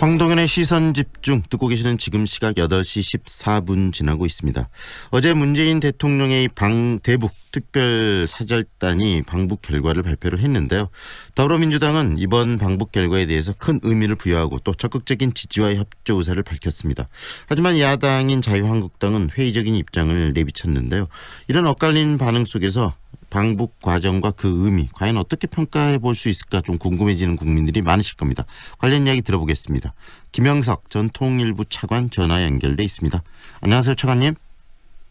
황동현의 시선 집중 듣고 계시는 지금 시각 8시 14분 지나고 있습니다. 어제 문재인 대통령의 방 대북 특별 사절단이 방북 결과를 발표를 했는데요. 더불어민주당은 이번 방북 결과에 대해서 큰 의미를 부여하고 또 적극적인 지지와 협조 의사를 밝혔습니다. 하지만 야당인 자유한국당은 회의적인 입장을 내비쳤는데요. 이런 엇갈린 반응 속에서 방북 과정과 그 의미 과연 어떻게 평가해 볼 수 있을까 좀 궁금해지는 국민들이 많으실 겁니다. 관련 이야기 들어보겠습니다. 김영석 전 통일부 차관 전화 연결돼 있습니다. 안녕하세요, 차관님.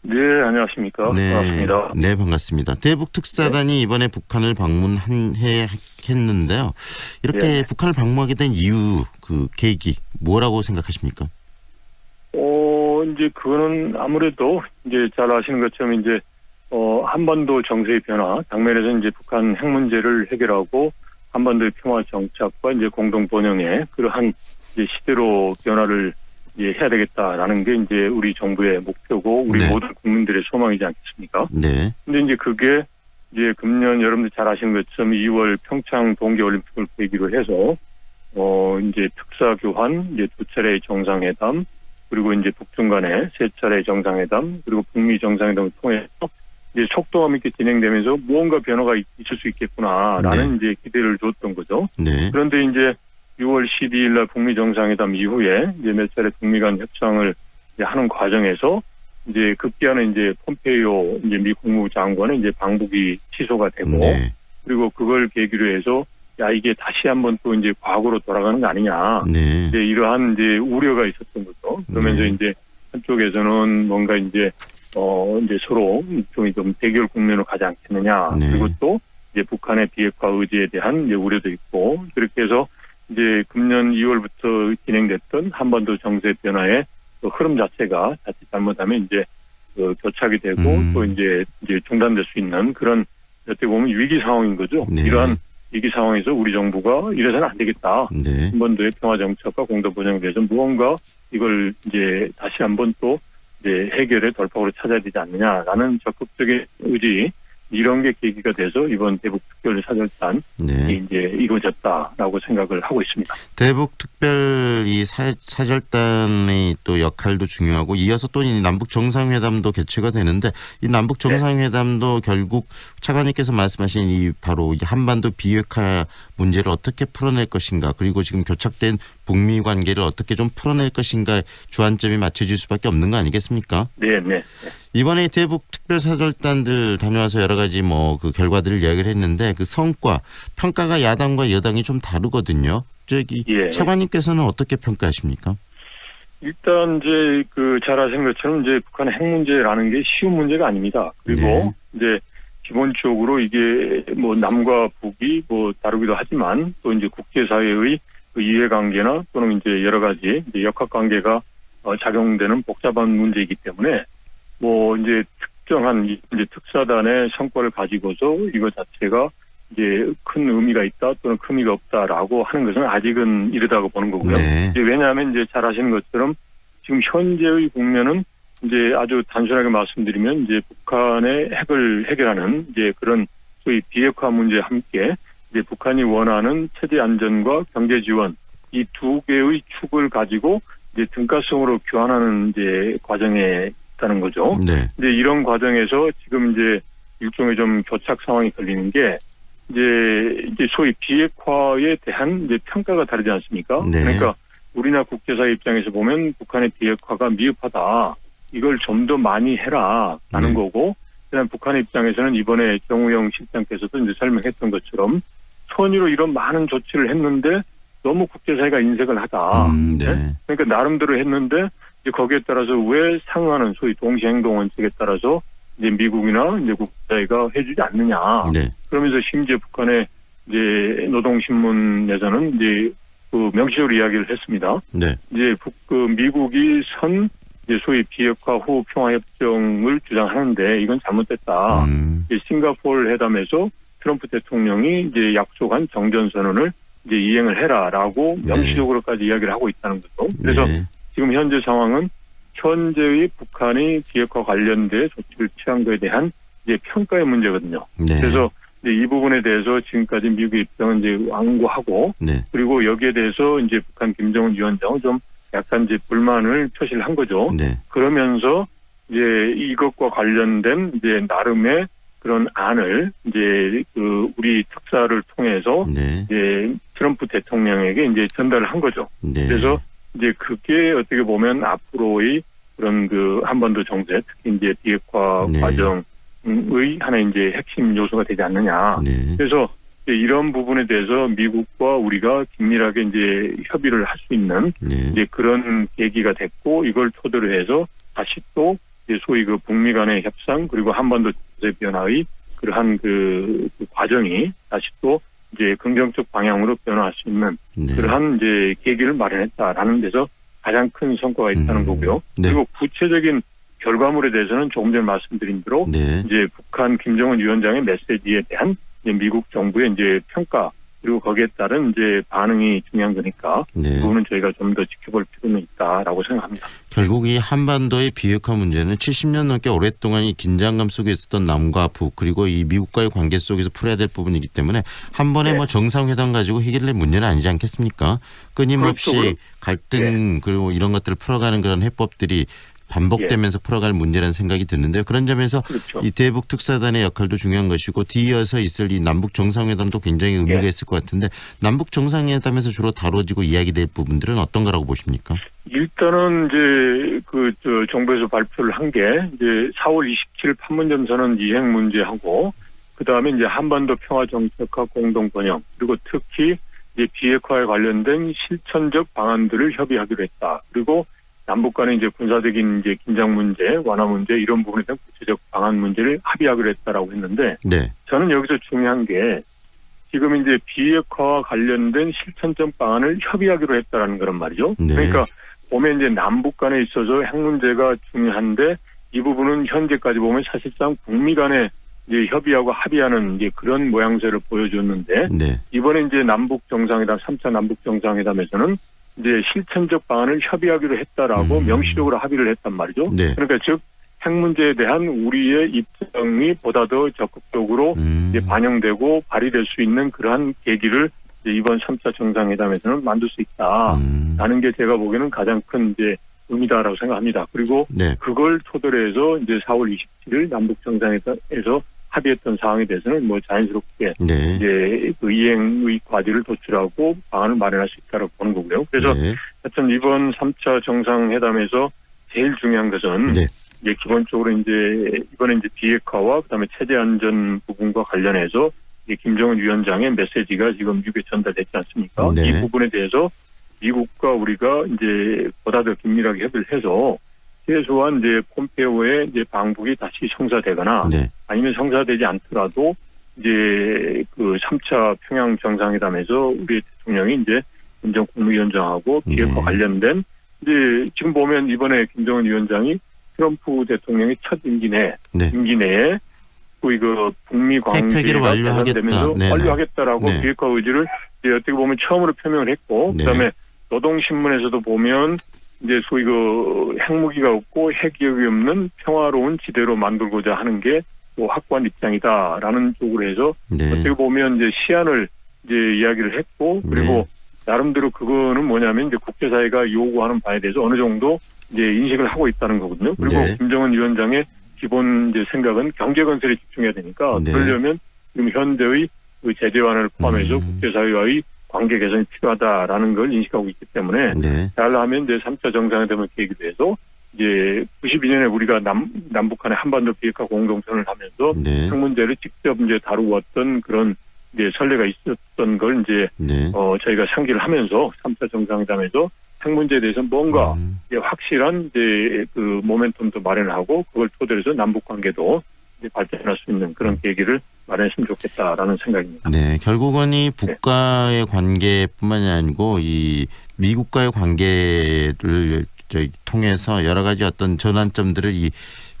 네, 안녕하십니까. 반갑습니다. 네, 반갑습니다. 대북 특사단이 이번에 북한을 방문해 했는데요. 이렇게 네. 북한을 방문하게 된 이유 그 계기 뭐라고 생각하십니까? 어, 이제 그거는 아무래도 이제 잘 아시는 것처럼 이제 어, 한반도 정세의 변화, 당면에서 이제 북한 핵 문제를 해결하고 한반도의 평화 정착과 이제 공동 번영의 그러한 이제 시대로 변화를 이제 해야 되겠다라는 게 이제 우리 정부의 목표고 우리 네. 모든 국민들의 소망이지 않겠습니까? 네, 근데 이제 그게 이제 금년 여러분들 잘 아시는 것처럼 2월 평창 동계올림픽을 계기로 해서 어 이제 특사 교환 이제 두 차례의 정상회담 그리고 이제 북중 간의 세 차례의 정상회담 그리고 북미 정상회담을 통해서 이제 속도감 있게 진행되면서 무언가 변화가 있- 있을 수 있겠구나라는 이제 기대를 줬던 거죠. 네, 그런데 이제 6월 12일 날 북미 정상회담 이후에 이제 몇 차례 북미 간 협상을 이제 하는 과정에서 이제 급기야는 이제 폼페이오 이제 미 국무부 장관의 이제 방북이 취소가 되고 네, 그리고 그걸 계기로 해서 야 이게 다시 한번 또 이제 과거로 돌아가는 거 아니냐 네, 이제 이러한 이제 우려가 있었던 거죠. 그러면서 네. 이제 한쪽에서는 뭔가 이제 어 이제 서로 좀, 좀 대결 국면으로 가지 않겠느냐. 네. 그리고 또 이제 북한의 비핵화 의지에 대한 이제 우려도 있고 그렇게 해서 이제 금년 2월부터 진행됐던 한반도 정세 변화의 그 흐름 자체가 자칫 잘못하면 이제 그 교착이 되고 음. 또 이제 이제 중단될 수 있는 그런 어떻게 보면 위기 상황인 거죠. 네. 이러한 위기 상황에서 우리 정부가 이래서는 안 되겠다. 네, 한반도의 평화 정착과 공동 번영에 대해서 무언가 이걸 이제 다시 한번 또 이제 해결의 돌파구를 찾아야 되지 않느냐라는 적극적인 의지 이런 게 계기가 돼서 이번 대북 특별 사절단이 네. 이제 이루어졌다라고 생각을 하고 있습니다. 대북 특별 이 사, 사절단의 또 역할도 중요하고 이어서 또 이 남북 정상회담도 개최가 되는데 이 남북 정상회담도 결국 차관님께서 말씀하신 이 바로 이 한반도 비핵화 문제를 어떻게 풀어낼 것인가 그리고 지금 교착된 북미 관계를 어떻게 좀 풀어낼 것인가 주안점이 맞춰질 수밖에 없는 거 아니겠습니까? 네, 네. 이번에 대북 특별 사절단들 다녀와서 여러 가지 뭐 그 결과들을 이야기를 했는데 그 성과 평가가 야당과 여당이 좀 다르거든요. 저기 예. 차관님께서는 어떻게 평가하십니까? 일단 이제 그 잘 아시는 것처럼 이제 북한의 핵 문제라는 게 쉬운 문제가 아닙니다. 그리고 네. 이제 기본적으로 이게 뭐 남과 북이 뭐 다르기도 하지만 또 이제 국제사회의 그 이해관계나 또는 이제 여러 가지 이제 역학관계가 어, 작용되는 복잡한 문제이기 때문에 뭐 이제 특정한 이- 이제 특사단의 성과를 가지고서 이거 자체가 이제 큰 의미가 있다 또는 큰 의미가 없다라고 하는 것은 아직은 이르다고 보는 거고요. 네. 이제 왜냐하면 이제 잘 아시는 것처럼 지금 현재의 국면은 이제 아주 단순하게 말씀드리면 이제 북한의 핵을 해결하는 이제 그런 소위 비핵화 문제와 함께 이제 북한이 원하는 체제 안전과 경제 지원 이 두 개의 축을 가지고 이제 등가성으로 교환하는 이제 과정에 있다는 거죠. 네. 이제 이런 과정에서 지금 이제 일종의 좀 교착 상황이 걸리는 게 이제 이제 소위 비핵화에 대한 이제 평가가 다르지 않습니까? 네. 그러니까 우리나라 국제사 입장에서 보면 북한의 비핵화가 미흡하다. 이걸 좀 더 많이 해라라는 네. 거고, 그다음 북한의 입장에서는 이번에 정우영 실장께서도 이제 설명했던 것처럼 선의로 이런 많은 조치를 했는데 너무 국제사회가 인색을 하다. 음, 네. 그러니까 나름대로 했는데 이제 거기에 따라서 왜 상응하는 소위 동시행동 원칙에 따라서 이제 미국이나 이제 국제사회가 해주지 않느냐. 네. 그러면서 심지어 북한의 이제 노동신문에서는 이제 그 명시적으로 이야기를 했습니다. 네. 이제 북, 그 미국이 선 소위 비핵화 후 평화협정을 주장하는데 이건 잘못됐다. 음, 싱가포르 회담에서 트럼프 대통령이 이제 약속한 정전선언을 이제 이행을 해라라고 네. 명시적으로까지 이야기를 하고 있다는 거죠. 그래서 네. 지금 현재 상황은 현재의 북한이 비핵화 관련된 조치를 취한 것에 대한 이제 평가의 문제거든요. 네. 그래서 이제 이 부분에 대해서 지금까지 미국의 입장은 이제 완고하고 네. 그리고 여기에 대해서 이제 북한 김정은 위원장은 좀 약간 이제 불만을 표시를 한 거죠. 네. 그러면서 이제 이것과 관련된 이제 나름의 그런 안을 이제 그 우리 특사를 통해서 네. 이제 트럼프 대통령에게 이제 전달을 한 거죠. 네. 그래서 이제 그게 어떻게 보면 앞으로의 그런 그 한반도 정세 특히 이제 비핵화 네. 과정의 하나의 이제 핵심 요소가 되지 않느냐. 네. 그래서 이런 부분에 대해서 미국과 우리가 긴밀하게 이제 협의를 할 수 있는 네. 이제 그런 계기가 됐고 이걸 토대로 해서 다시 또 이제 소위 그 북미 간의 협상 그리고 한반도 정세 변화의 그러한 그, 그 과정이 다시 또 이제 긍정적 방향으로 변화할 수 있는 네. 그러한 이제 계기를 마련했다라는 데서 가장 큰 성과가 있다는 음, 거고요. 네. 그리고 구체적인 결과물에 대해서는 조금 전에 말씀드린 대로 네. 이제 북한 김정은 위원장의 메시지에 대한 이제 미국 정부의 이제 평가 그리고 거기에 따른 이제 반응이 중요한 거니까 그 네. 부분은 저희가 좀 더 지켜볼 필요는 있다라고 생각합니다. 결국 이 한반도의 비핵화 문제는 70년 넘게 오랫동안 이 긴장감 속에 있었던 남과 북 그리고 이 미국과의 관계 속에서 풀어야 될 부분이기 때문에 한 번에 네. 뭐 정상회담 가지고 해결될 문제는 아니지 않겠습니까? 끊임없이 그렇죠. 갈등 그리고 이런 것들을 풀어가는 그런 해법들이 반복되면서 풀어갈 문제라는 생각이 드는데요. 그런 점에서 그렇죠. 이 대북 특사단의 역할도 중요한 것이고 뒤이어서 있을 이 남북 정상회담도 굉장히 의미가 예. 있을 것 같은데 남북 정상회담에서 주로 다뤄지고 이야기될 부분들은 어떤 거라고 보십니까? 일단은 이제 그저 정부에서 발표를 한 게 이제 4월 27일 판문점 선언 이행 문제하고 그 다음에 이제 한반도 평화 정책과 공동 번영 그리고 특히 이제 비핵화에 관련된 실천적 방안들을 협의하기로 했다. 그리고 남북 간의 이제 군사적인 이제 긴장 문제, 완화 문제 이런 부분에 대한 구체적 방안 문제를 합의하기로 했다라고 했는데 네. 저는 여기서 중요한 게 지금 이제 비핵화와 관련된 실천적 방안을 협의하기로 했다라는 그런 말이죠. 네. 그러니까 보면 이제 남북 간에 있어서 핵 문제가 중요한데 이 부분은 현재까지 보면 사실상 북미 간에 이제 협의하고 합의하는 이제 그런 모양새를 보여줬는데 네. 이번에 이제 남북 정상회담 3차 남북 정상회담에서는 이제 실천적 방안을 협의하기로 했다라고 음. 명시적으로 합의를 했단 말이죠. 네. 그러니까 즉 핵 문제에 대한 우리의 입장이 보다 더 적극적으로 음. 반영되고 발휘될 수 있는 그러한 계기를 이번 3차 정상회담에서는 만들 수 있다라는 음. 게 제가 보기에는 가장 큰 이제 의미다라고 생각합니다. 그리고 네. 그걸 토대로 해서 이제 4월 27일 남북 정상회담에서 합의했던 사항에 대해서는 뭐 자연스럽게 네. 이제 그 이행의 과제를 도출하고 방안을 마련할 수 있다고 보는 거고요. 그래서 네. 하여튼 이번 3차 정상회담에서 제일 중요한 것은 네. 이제 기본적으로 이제 이번에 이제 비핵화와 그다음에 체제 안전 부분과 관련해서 이제 김정은 위원장의 메시지가 지금 미국에 전달됐지 않습니까? 네. 이 부분에 대해서 미국과 우리가 이제 보다 더 긴밀하게 협의를 해서 최소한 이제 폼페오의 이제 방북이 다시 성사되거나 네. 아니면 성사되지 않더라도 이제 그 3차 평양 정상회담에서 우리 대통령이 이제 김정 국무위원장하고 비핵화 네. 관련된 이제 지금 보면 이번에 김정은 위원장이 트럼프 대통령이 첫 임기 내 네. 임기 내에 또 이거 북미 관계가 완료하겠다. 개선되면서 네네. 완료하겠다라고 네. 비핵화 의지를 이제 어떻게 보면 처음으로 표명을 했고 네. 그다음에 노동신문에서도 보면 이제 소위 그 핵무기가 없고 핵기업이 없는 평화로운 지대로 만들고자 하는 게 또 확고한 입장이다라는 쪽으로 해서 네. 어떻게 보면 이제 시안을 이제 이야기를 했고 그리고 네. 나름대로 그거는 뭐냐면 이제 국제사회가 요구하는 바에 대해서 어느 정도 이제 인식을 하고 있다는 거거든요. 그리고 네. 김정은 위원장의 기본 이제 생각은 경제 건설에 집중해야 되니까 네. 그러려면 지금 현대의 그 제재 완화를 포함해서 음. 국제사회와의 관계 개선이 필요하다라는 걸 인식하고 있기 때문에 네. 잘하면 이제 3차 정상회담을 계기로 해서 이제 92년에 우리가 남, 남북 간의 한반도 비핵화 공동선을 하면서 네. 핵 문제를 직접 이제 다루었던 그런 이제 선례가 있었던 걸 이제 네. 어 저희가 상기를 하면서 3차 정상회담에서 핵 문제에 대해서 뭔가 음. 이제 확실한 이제 그 모멘텀도 마련하고 그걸 토대로 해서 남북 관계도 발전할 수 있는 그런 계기를 마련했으면 좋겠다라는 생각입니다. 네, 결국은 이 북과의 관계뿐만이 아니고 이 미국과의 관계를 통해서 여러 가지 어떤 전환점들을 이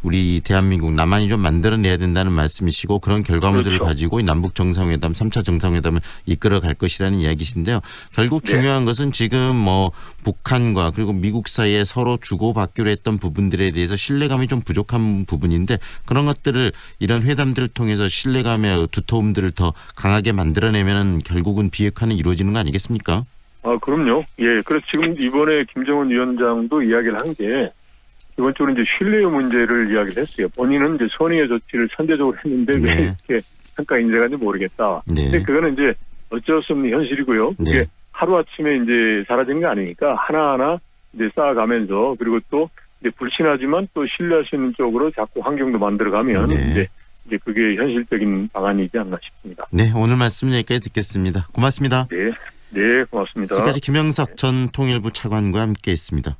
우리 대한민국 남한이 좀 만들어내야 된다는 말씀이시고 그런 결과물들을 그렇죠. 가지고 이 남북 정상회담, 3차 정상회담을 이끌어 갈 것이라는 이야기신데요. 결국 네. 중요한 것은 지금 뭐 북한과 그리고 미국 사이에 서로 주고받기로 했던 부분들에 대해서 신뢰감이 좀 부족한 부분인데 그런 것들을 이런 회담들을 통해서 신뢰감의 두터움들을 더 강하게 만들어내면 결국은 비핵화는 이루어지는 거 아니겠습니까? 아, 그럼요. 예. 그래서 지금 이번에 김정은 위원장도 이야기를 한 게 기본적으로 이제 신뢰의 문제를 이야기를 했어요. 본인은 이제 선의의 조치를 선제적으로 했는데 왜 네. 이렇게 평가 인정하는지 모르겠다. 네. 근데 그거는 이제 어쩔 수 없는 현실이고요. 그게 네. 하루 아침에 이제 사라진 게 아니니까 하나하나 이제 쌓아가면서 그리고 또 이제 불신하지만 또 신뢰할 수 있는 쪽으로 자꾸 환경도 만들어가면 네. 이제 이제 그게 현실적인 방안이지 않나 싶습니다. 네, 오늘 말씀 여기까지 듣겠습니다. 고맙습니다. 네. 네, 고맙습니다. 지금까지 김영석 전 통일부 차관과 함께했습니다.